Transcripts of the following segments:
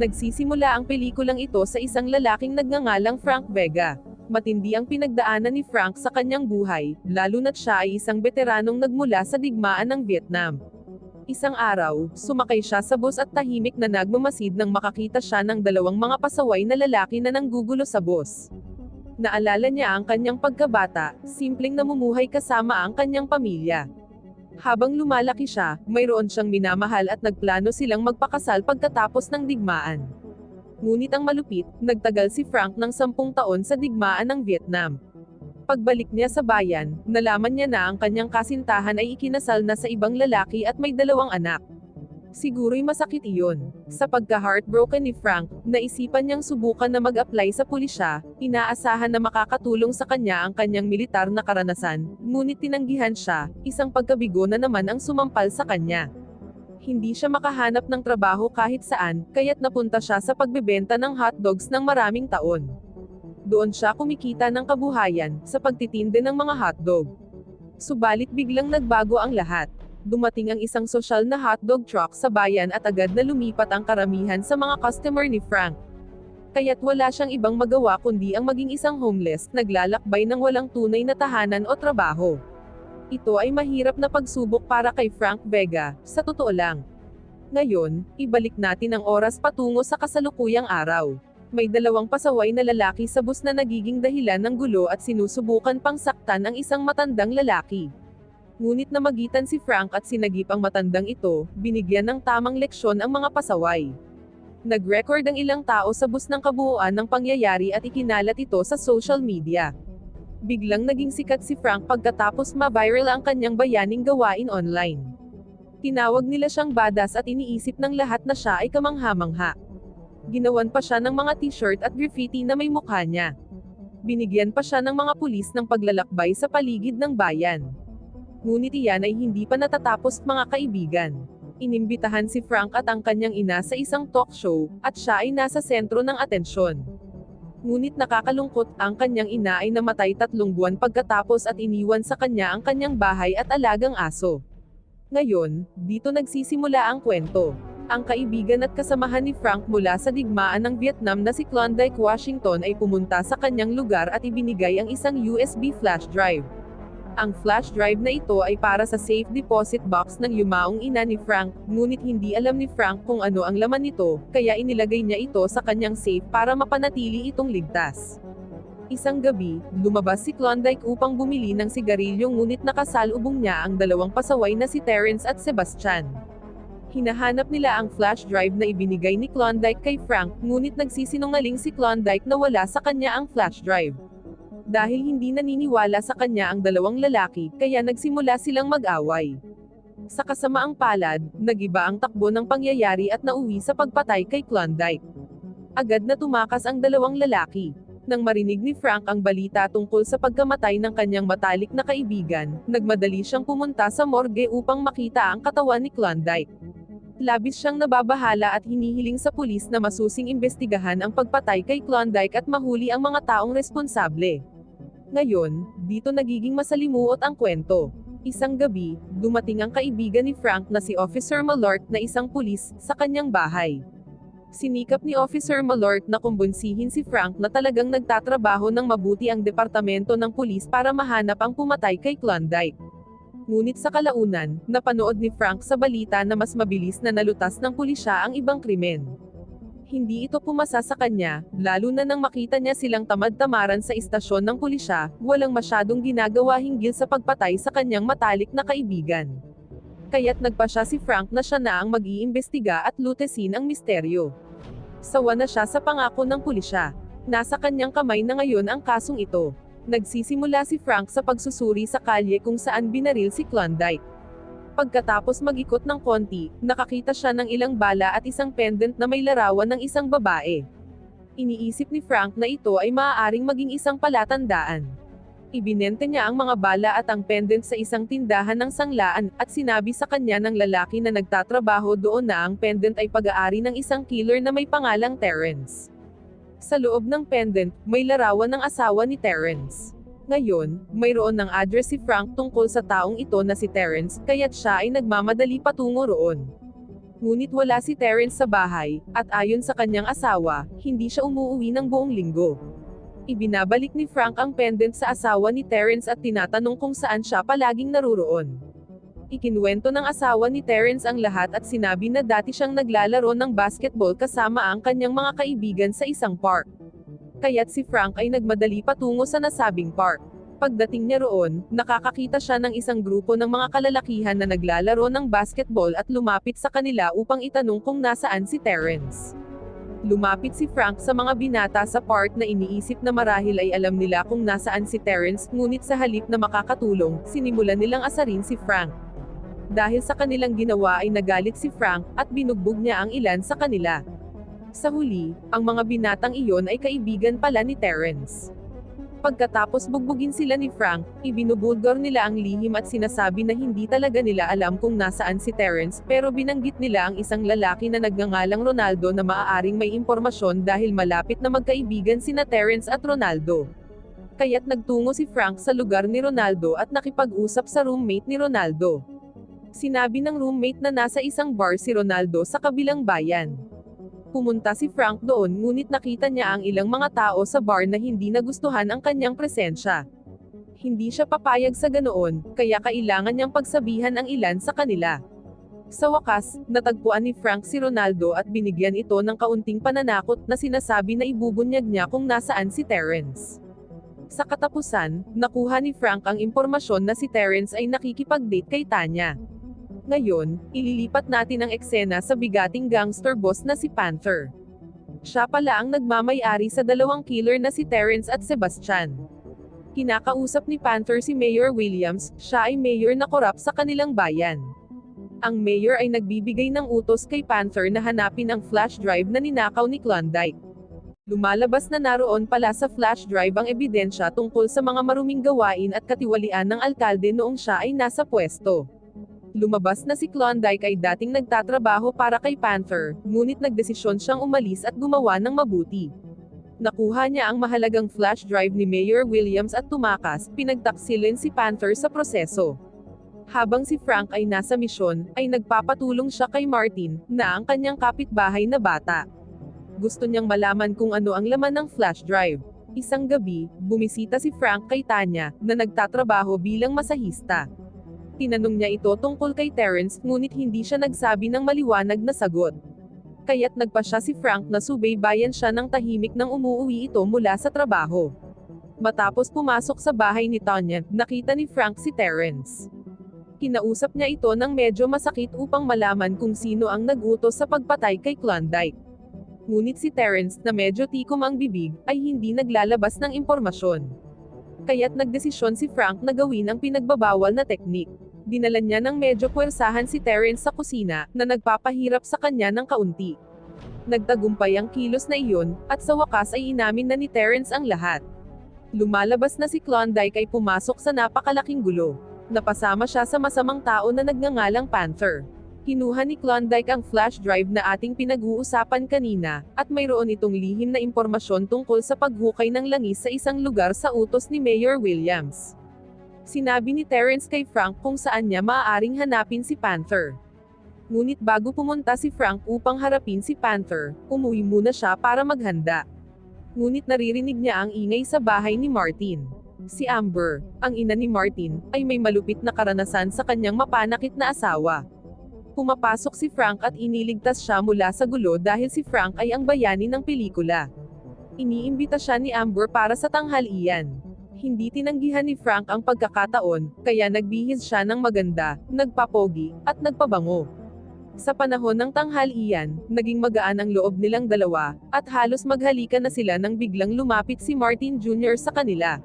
Nagsisimula ang pelikulang ito sa isang lalaking nagngangalang Frank Vega. Matindi ang pinagdaanan ni Frank sa kanyang buhay, lalo na't siya ay isang veteranong nagmula sa digmaan ng Vietnam. Isang araw, sumakay siya sa bus at tahimik na nagmamasid nang makakita siya ng dalawang mga pasaway na lalaki na nanggugulo sa bus. Naalala niya ang kanyang pagkabata, simpleng namumuhay kasama ang kanyang pamilya. Habang lumalaki siya, mayroon siyang minamahal at nagplano silang magpakasal pagkatapos ng digmaan. Ngunit ang malupit, nagtagal si Frank ng sampung taon sa digmaan ng Vietnam. Pagbalik niya sa bayan, nalaman niya na ang kanyang kasintahan ay ikinasal na sa ibang lalaki at may dalawang anak. Siguro'y masakit iyon. Sa pagka-heartbroken ni Frank, naisipan niyang subukan na mag-apply sa pulisya, inaasahan na makakatulong sa kanya ang kanyang militar na karanasan, ngunit tinanggihan siya, isang pagkabigo na naman ang sumampal sa kanya. Hindi siya makahanap ng trabaho kahit saan, kaya't napunta siya sa pagbebenta ng hotdogs ng maraming taon. Doon siya kumikita ng kabuhayan, sa pagtitinde ng mga hotdog. Subalit biglang nagbago ang lahat dumating ang isang sosyal na hotdog truck sa bayan at agad na lumipat ang karamihan sa mga customer ni Frank. Kaya't wala siyang ibang magawa kundi ang maging isang homeless, naglalakbay ng walang tunay na tahanan o trabaho. Ito ay mahirap na pagsubok para kay Frank Vega, sa totoo lang. Ngayon, ibalik natin ang oras patungo sa kasalukuyang araw. May dalawang pasaway na lalaki sa bus na nagiging dahilan ng gulo at sinusubukan pang saktan ang isang matandang lalaki. Ngunit namagitan si Frank at sinagip ang matandang ito, binigyan ng tamang leksyon ang mga pasaway. Nag-record ang ilang tao sa bus ng kabuuan ng pangyayari at ikinalat ito sa social media. Biglang naging sikat si Frank pagkatapos ma-viral ang kanyang bayaning gawain online. Tinawag nila siyang badas at iniisip ng lahat na siya ay kamangha-mangha. Ginawan pa siya ng mga t-shirt at graffiti na may mukha niya. Binigyan pa siya ng mga pulis ng paglalakbay sa paligid ng bayan. Ngunit iyan ay hindi pa natatapos mga kaibigan. Inimbitahan si Frank at ang kanyang ina sa isang talk show, at siya ay nasa sentro ng atensyon. Ngunit nakakalungkot, ang kanyang ina ay namatay tatlong buwan pagkatapos at iniwan sa kanya ang kanyang bahay at alagang aso. Ngayon, dito nagsisimula ang kwento. Ang kaibigan at kasamahan ni Frank mula sa digmaan ng Vietnam na si Klondike, Washington ay pumunta sa kanyang lugar at ibinigay ang isang USB flash drive. Ang flash drive na ito ay para sa safe deposit box ng yumaong ina ni Frank, ngunit hindi alam ni Frank kung ano ang laman nito, kaya inilagay niya ito sa kanyang safe para mapanatili itong ligtas. Isang gabi, lumabas si Klondike upang bumili ng sigarilyo ngunit nakasalubong niya ang dalawang pasaway na si Terence at Sebastian. Hinahanap nila ang flash drive na ibinigay ni Klondike kay Frank, ngunit nagsisinungaling si Klondike na wala sa kanya ang flash drive. Dahil hindi naniniwala sa kanya ang dalawang lalaki, kaya nagsimula silang mag-away. Sa kasamaang palad, nagiba ang takbo ng pangyayari at nauwi sa pagpatay kay Klondike. Agad na tumakas ang dalawang lalaki. Nang marinig ni Frank ang balita tungkol sa pagkamatay ng kanyang matalik na kaibigan, nagmadali siyang pumunta sa morgue upang makita ang katawan ni Klondike. Labis siyang nababahala at hinihiling sa pulis na masusing imbestigahan ang pagpatay kay Klondike at mahuli ang mga taong responsable. Ngayon, dito nagiging masalimuot ang kwento. Isang gabi, dumating ang kaibigan ni Frank na si Officer Malort na isang pulis, sa kanyang bahay. Sinikap ni Officer Malort na kumbunsihin si Frank na talagang nagtatrabaho ng mabuti ang departamento ng pulis para mahanap ang pumatay kay Klondike. Ngunit sa kalaunan, napanood ni Frank sa balita na mas mabilis na nalutas ng pulisya ang ibang krimen hindi ito pumasa sa kanya, lalo na nang makita niya silang tamad-tamaran sa istasyon ng pulisya, walang masyadong ginagawa hinggil sa pagpatay sa kanyang matalik na kaibigan. Kaya't nagpa siya si Frank na siya na ang mag-iimbestiga at lutesin ang misteryo. Sawa na siya sa pangako ng pulisya. Nasa kanyang kamay na ngayon ang kasong ito. Nagsisimula si Frank sa pagsusuri sa kalye kung saan binaril si Klondike. Pagkatapos magikot ng konti, nakakita siya ng ilang bala at isang pendant na may larawan ng isang babae. Iniisip ni Frank na ito ay maaaring maging isang palatandaan. Ibinente niya ang mga bala at ang pendant sa isang tindahan ng sanglaan, at sinabi sa kanya ng lalaki na nagtatrabaho doon na ang pendant ay pag-aari ng isang killer na may pangalang Terence. Sa loob ng pendant, may larawan ng asawa ni Terence. Ngayon, mayroon ng address si Frank tungkol sa taong ito na si Terence, kaya't siya ay nagmamadali patungo roon. Ngunit wala si Terence sa bahay, at ayon sa kanyang asawa, hindi siya umuwi ng buong linggo. Ibinabalik ni Frank ang pendant sa asawa ni Terence at tinatanong kung saan siya palaging naruroon. Ikinwento ng asawa ni Terence ang lahat at sinabi na dati siyang naglalaro ng basketball kasama ang kanyang mga kaibigan sa isang park. Kaya't si Frank ay nagmadali patungo sa nasabing park. Pagdating niya roon, nakakakita siya ng isang grupo ng mga kalalakihan na naglalaro ng basketball at lumapit sa kanila upang itanong kung nasaan si Terence. Lumapit si Frank sa mga binata sa park na iniisip na marahil ay alam nila kung nasaan si Terence, ngunit sa halip na makakatulong, sinimulan nilang asarin si Frank. Dahil sa kanilang ginawa ay nagalit si Frank, at binugbog niya ang ilan sa kanila. Sa huli, ang mga binatang iyon ay kaibigan pala ni Terence. Pagkatapos bugbugin sila ni Frank, ibinubulgar nila ang lihim at sinasabi na hindi talaga nila alam kung nasaan si Terence, pero binanggit nila ang isang lalaki na nagngangalang Ronaldo na maaaring may impormasyon dahil malapit na magkaibigan sina Terence at Ronaldo. Kaya't nagtungo si Frank sa lugar ni Ronaldo at nakipag-usap sa roommate ni Ronaldo. Sinabi ng roommate na nasa isang bar si Ronaldo sa kabilang bayan. Pumunta si Frank doon ngunit nakita niya ang ilang mga tao sa bar na hindi nagustuhan ang kanyang presensya. Hindi siya papayag sa ganoon, kaya kailangan niyang pagsabihan ang ilan sa kanila. Sa wakas, natagpuan ni Frank si Ronaldo at binigyan ito ng kaunting pananakot na sinasabi na ibubunyag niya kung nasaan si Terence. Sa katapusan, nakuha ni Frank ang impormasyon na si Terence ay nakikipag-date kay Tanya. Ngayon, ililipat natin ang eksena sa bigating gangster boss na si Panther. Siya pala ang nagmamayari sa dalawang killer na si Terence at Sebastian. Kinakausap ni Panther si Mayor Williams, siya ay mayor na korap sa kanilang bayan. Ang mayor ay nagbibigay ng utos kay Panther na hanapin ang flash drive na ninakaw ni Klondike. Lumalabas na naroon pala sa flash drive ang ebidensya tungkol sa mga maruming gawain at katiwalian ng alkalde noong siya ay nasa pwesto. Lumabas na si Klondike ay dating nagtatrabaho para kay Panther, ngunit nagdesisyon siyang umalis at gumawa ng mabuti. Nakuha niya ang mahalagang flash drive ni Mayor Williams at tumakas, pinagtaksilin si Panther sa proseso. Habang si Frank ay nasa misyon, ay nagpapatulong siya kay Martin, na ang kanyang kapitbahay na bata. Gusto niyang malaman kung ano ang laman ng flash drive. Isang gabi, bumisita si Frank kay Tanya, na nagtatrabaho bilang masahista tinanong niya ito tungkol kay Terence, ngunit hindi siya nagsabi ng maliwanag na sagot. Kaya't nagpa siya si Frank na subaybayan siya ng tahimik nang umuwi ito mula sa trabaho. Matapos pumasok sa bahay ni Tanya, nakita ni Frank si Terence. Kinausap niya ito ng medyo masakit upang malaman kung sino ang nag-utos sa pagpatay kay Klondike. Ngunit si Terence, na medyo tikom ang bibig, ay hindi naglalabas ng impormasyon. Kaya't nagdesisyon si Frank na gawin ang pinagbabawal na teknik dinala niya ng medyo puwersahan si Terence sa kusina, na nagpapahirap sa kanya ng kaunti. Nagtagumpay ang kilos na iyon, at sa wakas ay inamin na ni Terence ang lahat. Lumalabas na si Klondike ay pumasok sa napakalaking gulo. Napasama siya sa masamang tao na nagngangalang Panther. Kinuha ni Klondike ang flash drive na ating pinag-uusapan kanina, at mayroon itong lihim na impormasyon tungkol sa paghukay ng langis sa isang lugar sa utos ni Mayor Williams. Sinabi ni Terence kay Frank kung saan niya maaaring hanapin si Panther. Ngunit bago pumunta si Frank upang harapin si Panther, umuwi muna siya para maghanda. Ngunit naririnig niya ang ingay sa bahay ni Martin. Si Amber, ang ina ni Martin, ay may malupit na karanasan sa kanyang mapanakit na asawa. Pumapasok si Frank at iniligtas siya mula sa gulo dahil si Frank ay ang bayani ng pelikula. Iniimbita siya ni Amber para sa tanghalian. Hindi tinanggihan ni Frank ang pagkakataon, kaya nagbihis siya ng maganda, nagpapogi, at nagpabango. Sa panahon ng tanghalian, naging magaan ang loob nilang dalawa, at halos maghalika na sila nang biglang lumapit si Martin Jr. sa kanila.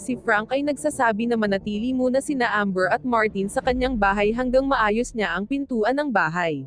Si Frank ay nagsasabi na manatili muna sina Amber at Martin sa kanyang bahay hanggang maayos niya ang pintuan ng bahay.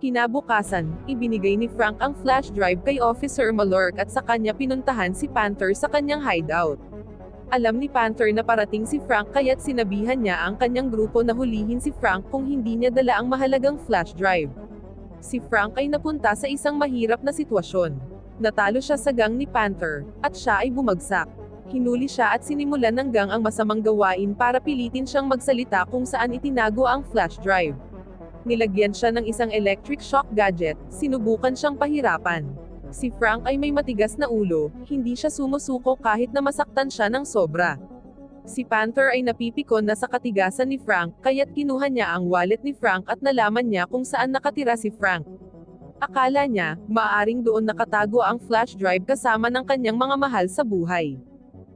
Kinabukasan, ibinigay ni Frank ang flash drive kay Officer Malork at sa kanya pinuntahan si Panther sa kanyang hideout. Alam ni Panther na parating si Frank kaya't sinabihan niya ang kanyang grupo na hulihin si Frank kung hindi niya dala ang mahalagang flash drive. Si Frank ay napunta sa isang mahirap na sitwasyon. Natalo siya sa gang ni Panther, at siya ay bumagsak. Hinuli siya at sinimulan ng gang ang masamang gawain para pilitin siyang magsalita kung saan itinago ang flash drive. Nilagyan siya ng isang electric shock gadget, sinubukan siyang pahirapan. Si Frank ay may matigas na ulo, hindi siya sumusuko kahit na masaktan siya ng sobra. Si Panther ay napipikon na sa katigasan ni Frank, kaya't kinuha niya ang wallet ni Frank at nalaman niya kung saan nakatira si Frank. Akala niya, maaaring doon nakatago ang flash drive kasama ng kanyang mga mahal sa buhay.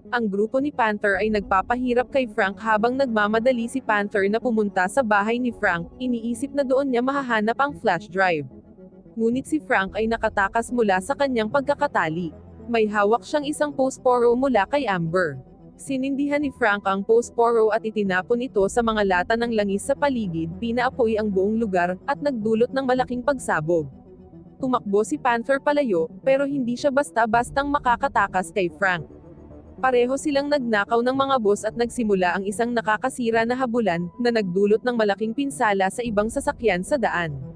Ang grupo ni Panther ay nagpapahirap kay Frank habang nagmamadali si Panther na pumunta sa bahay ni Frank, iniisip na doon niya mahahanap ang flash drive. Ngunit si Frank ay nakatakas mula sa kanyang pagkakatali. May hawak siyang isang postporo mula kay Amber. Sinindihan ni Frank ang postporo at itinapon ito sa mga lata ng langis sa paligid, pinaapoy ang buong lugar, at nagdulot ng malaking pagsabog. Tumakbo si Panther palayo, pero hindi siya basta-bastang makakatakas kay Frank. Pareho silang nagnakaw ng mga boss at nagsimula ang isang nakakasira na habulan, na nagdulot ng malaking pinsala sa ibang sasakyan sa daan.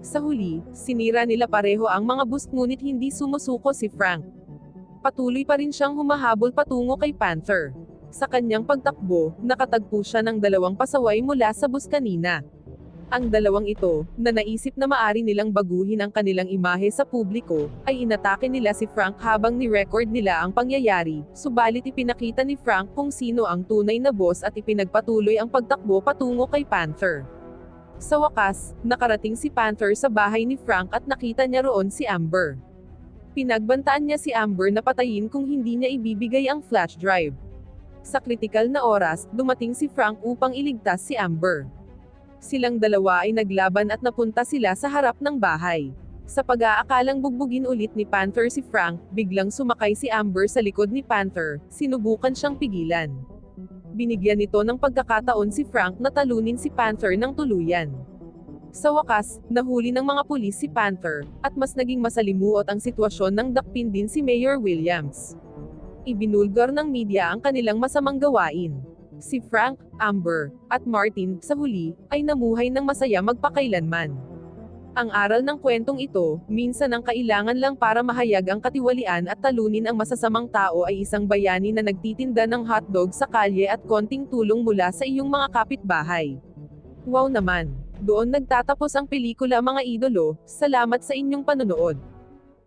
Sa huli, sinira nila pareho ang mga bus ngunit hindi sumusuko si Frank. Patuloy pa rin siyang humahabol patungo kay Panther. Sa kanyang pagtakbo, nakatagpo siya ng dalawang pasaway mula sa bus kanina. Ang dalawang ito, na naisip na maari nilang baguhin ang kanilang imahe sa publiko, ay inatake nila si Frank habang ni-record nila ang pangyayari, subalit ipinakita ni Frank kung sino ang tunay na boss at ipinagpatuloy ang pagtakbo patungo kay Panther. Sa wakas, nakarating si Panther sa bahay ni Frank at nakita niya roon si Amber. Pinagbantaan niya si Amber na patayin kung hindi niya ibibigay ang flash drive. Sa kritikal na oras, dumating si Frank upang iligtas si Amber. Silang dalawa ay naglaban at napunta sila sa harap ng bahay. Sa pag-aakalang bugbugin ulit ni Panther si Frank, biglang sumakay si Amber sa likod ni Panther, sinubukan siyang pigilan. Binigyan nito ng pagkakataon si Frank na talunin si Panther ng tuluyan. Sa wakas, nahuli ng mga pulis si Panther, at mas naging masalimuot ang sitwasyon ng dakpin din si Mayor Williams. Ibinulgar ng media ang kanilang masamang gawain. Si Frank, Amber, at Martin, sa huli, ay namuhay ng masaya magpakailanman. Ang aral ng kwentong ito, minsan ang kailangan lang para mahayag ang katiwalian at talunin ang masasamang tao ay isang bayani na nagtitinda ng hotdog sa kalye at konting tulong mula sa iyong mga kapitbahay. Wow naman! Doon nagtatapos ang pelikula mga idolo, salamat sa inyong panonood.